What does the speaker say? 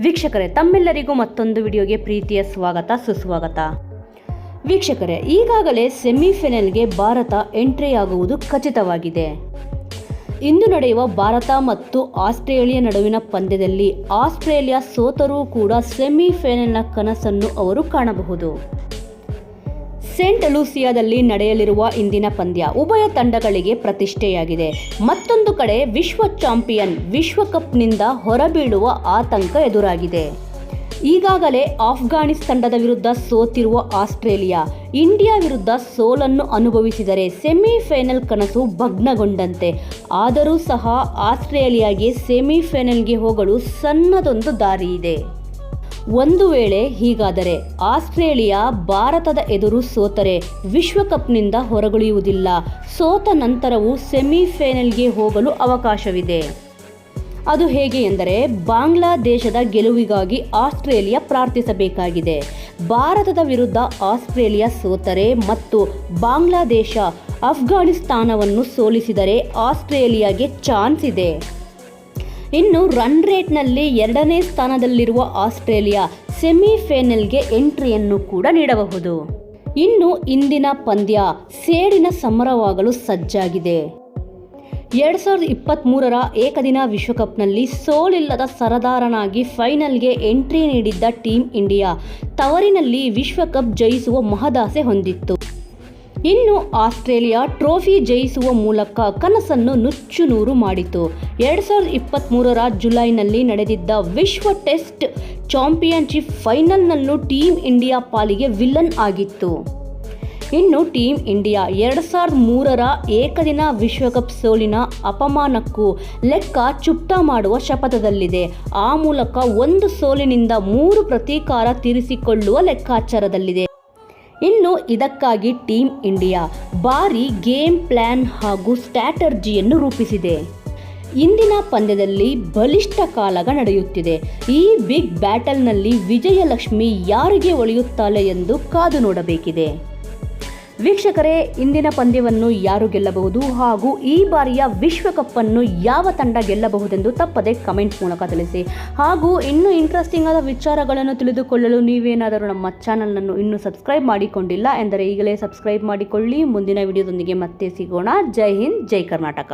ವೀಕ್ಷಕರೇ, ತಮ್ಮೆಲ್ಲರಿಗೂ ಮತ್ತೊಂದು ವಿಡಿಯೋಗೆ ಪ್ರೀತಿಯ ಸ್ವಾಗತ, ಸುಸ್ವಾಗತ. ವೀಕ್ಷಕರೇ, ಈಗಾಗಲೇ ಸೆಮಿಫೈನಲ್ಗೆ ಭಾರತ ಎಂಟ್ರಿಯಾಗುವುದು ಖಚಿತವಾಗಿದೆ. ಇಂದು ನಡೆಯುವ ಭಾರತ ಮತ್ತು ಆಸ್ಟ್ರೇಲಿಯಾ ನಡುವಿನ ಪಂದ್ಯದಲ್ಲಿ ಆಸ್ಟ್ರೇಲಿಯಾ ಸೋತರೂ ಕೂಡ ಸೆಮಿಫೈನಲ್ನ ಕನಸನ್ನು ಅವರು ಕಾಣಬಹುದು. ಸೆಂಟ್ ಲೂಸಿಯಾದಲ್ಲಿ ನಡೆಯಲಿರುವ ಇಂದಿನ ಪಂದ್ಯ ಉಭಯ ತಂಡಗಳಿಗೆ ಪ್ರತಿಷ್ಠೆಯಾಗಿದೆ. ಮತ್ತೊಂದು ಕಡೆ ವಿಶ್ವ ಚಾಂಪಿಯನ್ ವಿಶ್ವಕಪ್ನಿಂದ ಹೊರಬೀಳುವ ಆತಂಕ ಎದುರಾಗಿದೆ. ಈಗಾಗಲೇ ಆಫ್ಘಾನಿಸ್ತಾನದ ವಿರುದ್ಧ ಸೋತಿರುವ ಆಸ್ಟ್ರೇಲಿಯಾ, ಇಂಡಿಯಾ ವಿರುದ್ಧ ಸೋಲನ್ನು ಅನುಭವಿಸಿದರೆ ಸೆಮಿಫೈನಲ್ ಕನಸು ಭಗ್ನಗೊಂಡಂತೆ. ಆದರೂ ಸಹ ಆಸ್ಟ್ರೇಲಿಯಾಗೆ ಸೆಮಿಫೈನಲ್ಗೆ ಹೋಗಲು ಸಣ್ಣದೊಂದು ದಾರಿ ಇದೆ ಒಂದು ವೇಳೆ ಹೀಗಾದರೆ ಆಸ್ಟ್ರೇಲಿಯಾ ಭಾರತದ ಎದುರು ಸೋತರೆ ವಿಶ್ವಕಪ್ನಿಂದ ಹೊರಗುಳಿಯುವುದಿಲ್ಲ. ಸೋತ ನಂತರವೂ ಸೆಮಿಫೈನಲ್ಗೆ ಹೋಗಲು ಅವಕಾಶವಿದೆ. ಅದು ಹೇಗೆ ಎಂದರೆ ಬಾಂಗ್ಲಾದೇಶದ ಗೆಲುವಿಗಾಗಿ ಆಸ್ಟ್ರೇಲಿಯಾ ಪ್ರಾರ್ಥಿಸಬೇಕಾಗಿದೆ. ಭಾರತದ ವಿರುದ್ಧ ಆಸ್ಟ್ರೇಲಿಯಾ ಸೋತರೆ ಮತ್ತು ಬಾಂಗ್ಲಾದೇಶ ಅಫ್ಘಾನಿಸ್ತಾನವನ್ನು ಸೋಲಿಸಿದರೆ ಆಸ್ಟ್ರೇಲಿಯಾಗೆ ಚಾನ್ಸ್ ಇದೆ. ಇನ್ನು ರನ್ ರೇಟ್ನಲ್ಲಿ ಎರಡನೇ ಸ್ಥಾನದಲ್ಲಿರುವ ಆಸ್ಟ್ರೇಲಿಯಾ ಸೆಮಿಫೈನಲ್ಗೆ ಎಂಟ್ರಿಯನ್ನು ಕೂಡ ನೀಡಬಹುದು. ಇನ್ನು ಇಂದಿನ ಪಂದ್ಯ ಸೇಡಿನ ಸಮರವಾಗಲು ಸಜ್ಜಾಗಿದೆ. ಎರಡು ಸಾವಿರದ ಇಪ್ಪತ್ತ್ಮೂರರ ಏಕದಿನ ವಿಶ್ವಕಪ್ನಲ್ಲಿ ಸೋಲಿಲ್ಲದ ಸರದಾರನಾಗಿ ಫೈನಲ್ಗೆ ಎಂಟ್ರಿ ನೀಡಿದ್ದ ಟೀಂ ಇಂಡಿಯಾ ತವರಿನಲ್ಲಿ ವಿಶ್ವಕಪ್ ಜಯಿಸುವ ಮಹದಾಸೆ ಹೊಂದಿತ್ತು. ಇನ್ನು ಆಸ್ಟ್ರೇಲಿಯಾ ಟ್ರೋಫಿ ಜಯಿಸುವ ಮೂಲಕ ಕನಸನ್ನು ನುಚ್ಚುನೂರು ಮಾಡಿತು. ಎರಡು ಸಾವಿರದ ಇಪ್ಪತ್ತ್ಮೂರರ ಜುಲೈನಲ್ಲಿ ನಡೆದಿದ್ದ ವಿಶ್ವ ಟೆಸ್ಟ್ ಚಾಂಪಿಯನ್ಶಿಪ್ ಫೈನಲ್ನಲ್ಲೂ ಟೀಮ್ ಇಂಡಿಯಾ ಪಾಲಿಗೆ ವಿಲನ್ ಆಗಿತ್ತು. ಇನ್ನು ಟೀಮ್ ಇಂಡಿಯಾ ಎರಡು ಸಾವಿರದ ಮೂರರ ಏಕದಿನ ವಿಶ್ವಕಪ್ ಸೋಲಿನ ಅಪಮಾನಕ್ಕೂ ಲೆಕ್ಕ ಚುಪ್ತ ಮಾಡುವ ಶಪಥದಲ್ಲಿದೆ. ಆ ಮೂಲಕ ಒಂದು ಸೋಲಿನಿಂದ ಮೂರು ಪ್ರತೀಕಾರ ತೀರಿಸಿಕೊಳ್ಳುವ ಲೆಕ್ಕಾಚಾರದಲ್ಲಿದೆ. ಇನ್ನು ಇದಕ್ಕಾಗಿ ಟೀಂ ಇಂಡಿಯಾ ಭಾರಿ ಗೇಮ್ ಪ್ಲಾನ್ ಹಾಗೂ ಸ್ಟ್ರಾಟರ್ಜಿಯನ್ನು ರೂಪಿಸಿದೆ. ಇಂದಿನ ಪಂದ್ಯದಲ್ಲಿ ಬಲಿಷ್ಠ ಕಾಲಗ ನಡೆಯುತ್ತಿದೆ. ಈ ಬಿಗ್ ಬ್ಯಾಟಲ್ನಲ್ಲಿ ವಿಜಯಲಕ್ಷ್ಮಿ ಯಾರಿಗೆ ಒಳೆಯುತ್ತಾಳೆ ಎಂದು ಕಾದು ನೋಡಬೇಕಿದೆ. ವೀಕ್ಷಕರೇ, ಇಂದಿನ ಪಂದ್ಯವನ್ನು ಯಾರು ಗೆಲ್ಲಬಹುದು ಹಾಗೂ ಈ ಬಾರಿಯ ವಿಶ್ವಕಪ್ಪನ್ನು ಯಾವ ತಂಡ ಗೆಲ್ಲಬಹುದೆಂದು ತಪ್ಪದೆ ಕಮೆಂಟ್ ಮೂಲಕ ತಿಳಿಸಿ. ಹಾಗೂ ಇನ್ನೂ ಇಂಟ್ರೆಸ್ಟಿಂಗ್ ಆದ ವಿಚಾರಗಳನ್ನು ತಿಳಿದುಕೊಳ್ಳಲು ನೀವೇನಾದರೂ ನಮ್ಮ ಚಾನಲನ್ನು ಇನ್ನೂ ಸಬ್ಸ್ಕ್ರೈಬ್ ಮಾಡಿಕೊಂಡಿಲ್ಲ ಎಂದರೆ ಈಗಲೇ ಸಬ್ಸ್ಕ್ರೈಬ್ ಮಾಡಿಕೊಳ್ಳಿ. ಮುಂದಿನ ವಿಡಿಯೋದೊಂದಿಗೆ ಮತ್ತೆ ಸಿಗೋಣ. ಜೈ ಹಿಂದ್, ಜೈ ಕರ್ನಾಟಕ.